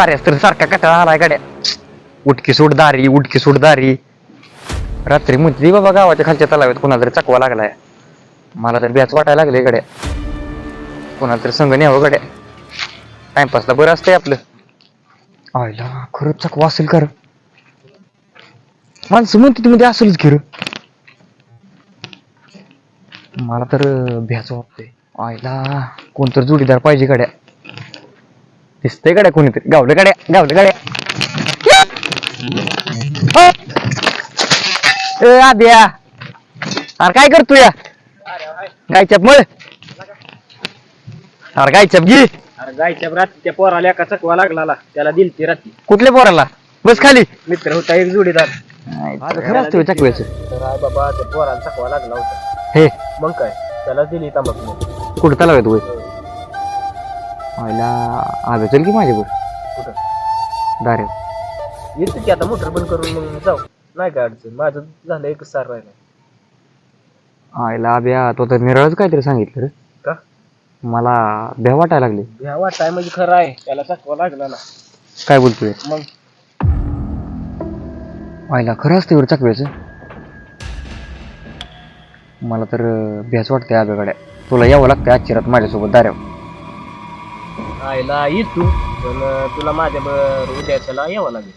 साऱ्यास तर सारखा कटाळा आलाय गाड्या. उठकी सूट दारी उठकी सूट दारी. रात्री म्हणते बाबा गावाच्या खालच्या तलावात कोणाला तरी चकवा लागलाय. मला तर ब्याच वाटायला लागले गड्या. कोणाला तरी संघ न्यावं गड्या. टाइमपासला बरं असतंय आपलं. आयला खरंच चकवा असेल खरं. माणसं म्हणते तुम्ही असेलच खिर. मला तर भ्याच वाटतंय. आयला कोणतर जोडीदार पाहिजे गड्या. दिसतंय गड्या कोणीतरी. गावलं गड्या गावलं गड्या. अ! ए आद्या अरे काय करतो या? गायच्याप मळ. अरे गायच्याप घे. अरे जायच्या रात्री त्या पोराला एका चकवा लागला त्याला दिल ती रात्री कुठल्या पोराला? बस खाली. मित्र होता एक जोडीदार. खरं असतं चकव्याचं. तर आय बाबा त्या पोराला चकवा लागला होता. हे. मग काय? त्याला दिली तंबाखू. कुठं तलाव येतो आयला आवे चल की माझ्यावर कुठं? दारे. येतो की आता मोटर बंद करून मग जाऊ. नाही काय अडचण. माझं झालं एक सार राहिला आयला अभ्या तो तर निराळच काहीतरी सांगितलं रे. का? मला भ्या वाटायला लागले. ह्या वाटाय म्हणजे खरं आहे. त्याला चकवा लागला ना. काय बोलतोय? मग? आयला खरं असतं बरं चकव्याचं मला तर अं, भ्याच वाटतंय आब्याकडे तुला यावं लागतं आजची रात माझ्यासोबत दाऱ्यावर. आईला येतो पण अं, तुला माझ्या बर उद्याच्याला यावं लागेल.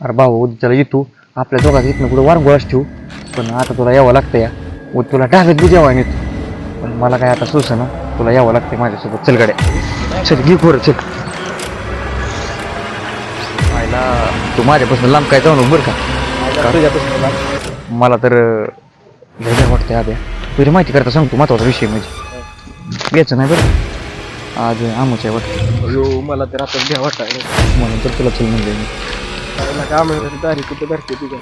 अरे भाऊ उद्याला येतो. आपल्या दोघात इथनं कुठं वारंगोळाच ठेवू. पण आता तुला यावं लागतं या. उ तुला डाव्यात बी जेवाय नेतो पण मला काय आता सुस ना तुला यावं लागतंय माझ्यासोबत. चल गाड्या. चल घे खोरं चल. आयला तू माझ्यापासून लांब काय जाऊ नको बरं का? तुझ्यापासून मला- मला तर भ्या वाटतंय आब्या. तुझी माहिती करता सांगतो महत्त्वाचा विषय म्हणजे. याचं नाही बरं? आज आमच्या वाटतं. अयो मला तर आता भ्या वाटायला. म्हणून तर तुला चल म्हणलं मी. त्याला काय म्हणतात दारी कुठे भरते तुझ्या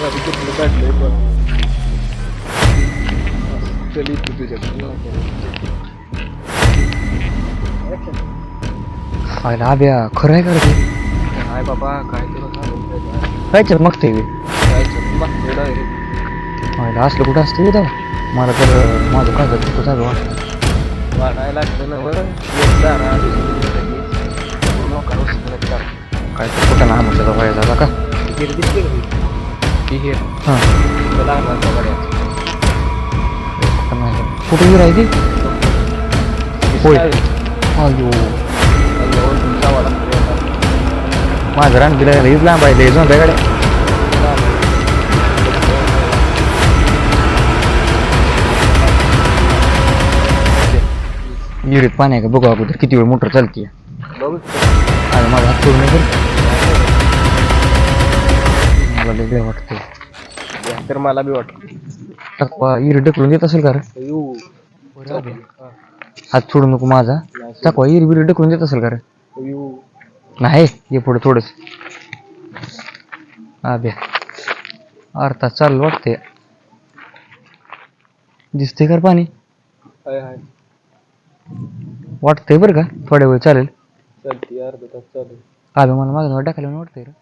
दारी कुठलं काढलंय पण चल इथे तुझ्या आब्या खरं आहे का ते? काय बाबा काय तुला काय बघतोय डायरेक्ट आयला असलं कुठं असतं मला तर माझं काय जातं तुझं वाटतं? वाढायला लागतं ना बरं काय तर कुठं ना आमच्या व्हायला झाला का? हां. कुठं नाही कुठं येऊ राहिली? होय. अयो माझं रान दिलं लईच लांब आहे लईच गाड्या. विहिरीत पाणी आहे का? बघू अगोदर किती वेळ मोटर चालते बघू माझा हात सोडून मला भ्या वाटतं तर मला बी वाटतं इरी ढकलून देत असेल का रे? हात सोडू नको माझा. टकवा इरी बिरी ढकलून देत असेल का रे? नाही ये पुढे थोडस. अभ्या अर्धा चाल वाटते दिसते का रे पाणी? वाटतंय बरं का? थोड्या वेळ चालेल. चालते अर्धा तास चालू अभ्या मला माझं टाकायला वाटतंय रे.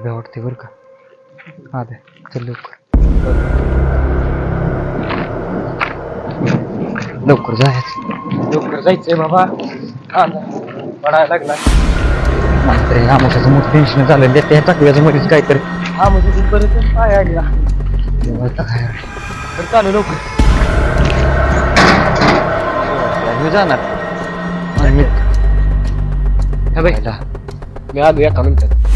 मला काय वाटते बरं का? हा दे चल लवकर. लवकर जायचं लवकर जायचंय बाबा. कांदा पडायला लागला. अरे आमच्याचं मोठं टेन्शन झालं त्या टाकव्याचं मध्येच काहीतरी. हा म्हणजे तिथपर्यंत पाय आता काय तर चालू लवकर. मी जाणार. मी हा बाई. खायला. मी आलो एका मिनिटात.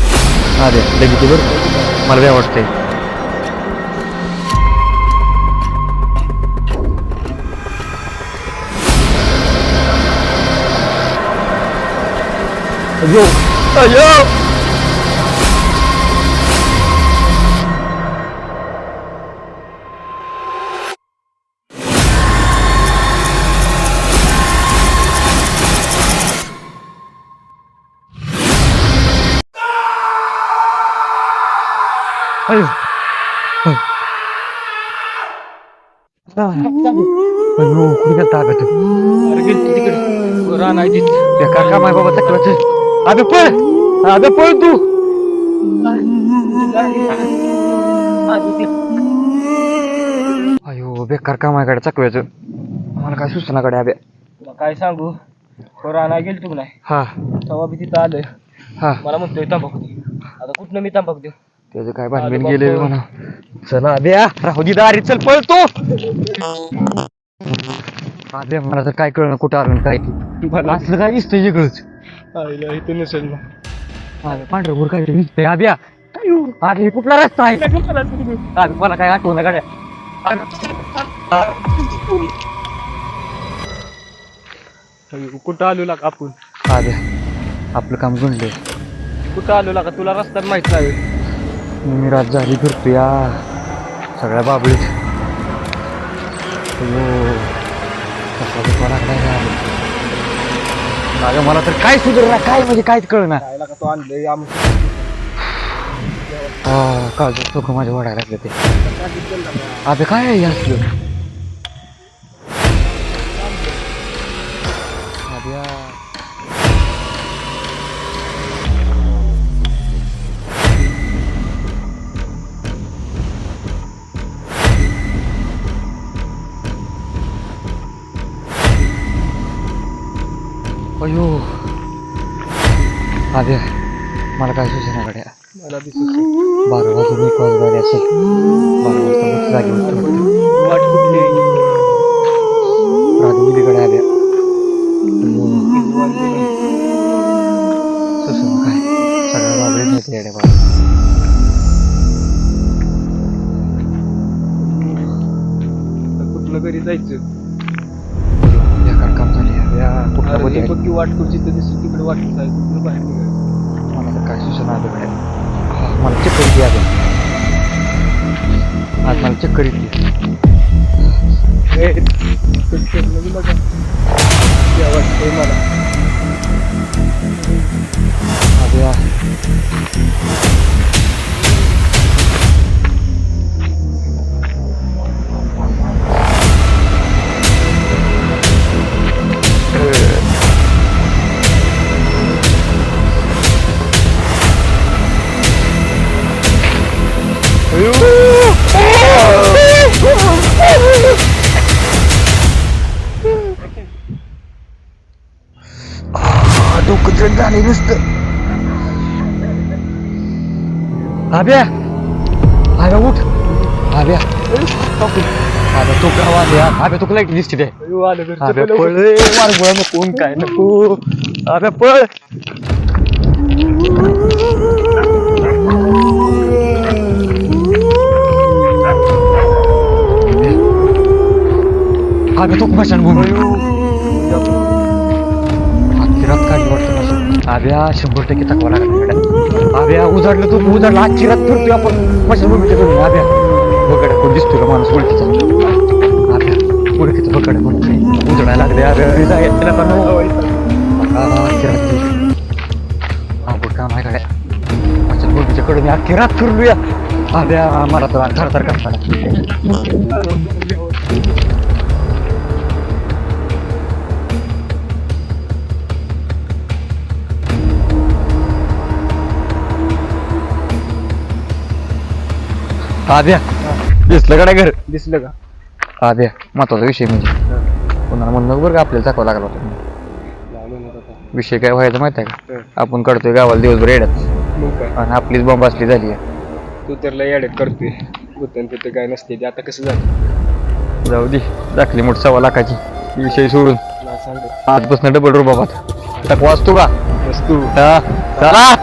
अरे दे लगेच ये बरं मला अयो अयो बेकार काम आहे बाबा अबे पळ! अबे पळ तू! अयो बेकार काम आहे कडे चकव्याचं मला काय सुचना अबे तुला काय सांगू? तो राहणार गेलतो की नाही हा. तेव्हा मी तिथं आलोय. हा. मला म्हणतोय तंबाखू दे आता कुठनं मी तंबाखू देऊ त्याचं काय अरे गेले. म्हणा. चला अबे राहू दे दारी चल पळतो अबे मला तर काय कळलं कुठं आलं काय ते. मला असलं काय दिसतंय वेगळंच. आईला इथं नसेल ना. अबे पांढरं भूर काय दिसतंय अभ्या. अरे कुठला रस्ता आहे? मला काय आठवण गाड्या. कुठं आलो लागा आपण? अबे आपलं काम गुंडले कुठं आलो लागा? तुला रस्ता माहीत नाही. मी रात झाली फिरतो या सगळ्या बाबळीत. अयो कसा दुखा लागलाय या. अगं मला तर काय सुधारणार काय म्हणजे काहीच कळणार तो हा काळजात डोकं माझ्या लागलं ते. अबे काय आहे हे असलं अयो. अबे मला काय सुचना गड्या? मला बारा वाजून एक वाज गाडी असेल. बारा वाजता मग जागी वाट कुठली राजमुलीकडे आल्या. काय? सगळ्या बाबडे बाबा कुठलं घरी जायचं? हे बघ की वाट कुठची तर दिसली तिकडे वाट जायचं कुठलं बाहेर निघायचं. मला तर काय सुचना आलं हा, मला चक्कर येते आलं आज मला चक्कर येते. बघा. वाटतंय मला. नुसतं. आब्या. आब्या उठ. आब्या. आब्या तो गाव आब्या. आब्या तुला आलं घरचं आब्या पळव. पळ. मार आणि काय नको. आब्या पळ. आब्या तो मशान भूमी रात काढली. वाटतं शंभर टक्के थकवा लागला मॅडम. आब्या उजाडलं तू उजाडलं. आजची रात फिरतोय आपण. मशान भूमीच्या तुम्ही आब्या बघड कोण दिसतो का माणूस? ओळखीचा आब्या ओळखीचं बघड कोण उजडायला लागले. आब्या अरे जायचं त्याला पण. आजची रात काम आहे. गड्या मशान भूमीच्या अख्खी रात फिरलूया. आब्या मला तर थरथर करताना आब्या दिसलं का नाही घर? दिसलं का? आब्या महत्त्वाचा विषय म्हणजे. पुन्हा म्हणून बरं का आपल्याला दाखवा लागला होता. विषय काय व्हायचा माहिती आहे. का? आपण काढतोय गावाला दिवसभर येड्यात. मग काय? आणि आपलीच बॉम्ब असली झाली आहे. तू तर लय अडक करतोय. गुतन तिथं काय नसते ते. आता कसं झालं? जाऊ दे दाखली मोठ सव्वा लाखाची. विषय सोडून. मला सांग आजपासून डबल रुबाबात टाकवा असतो का? बस तू. हा. चला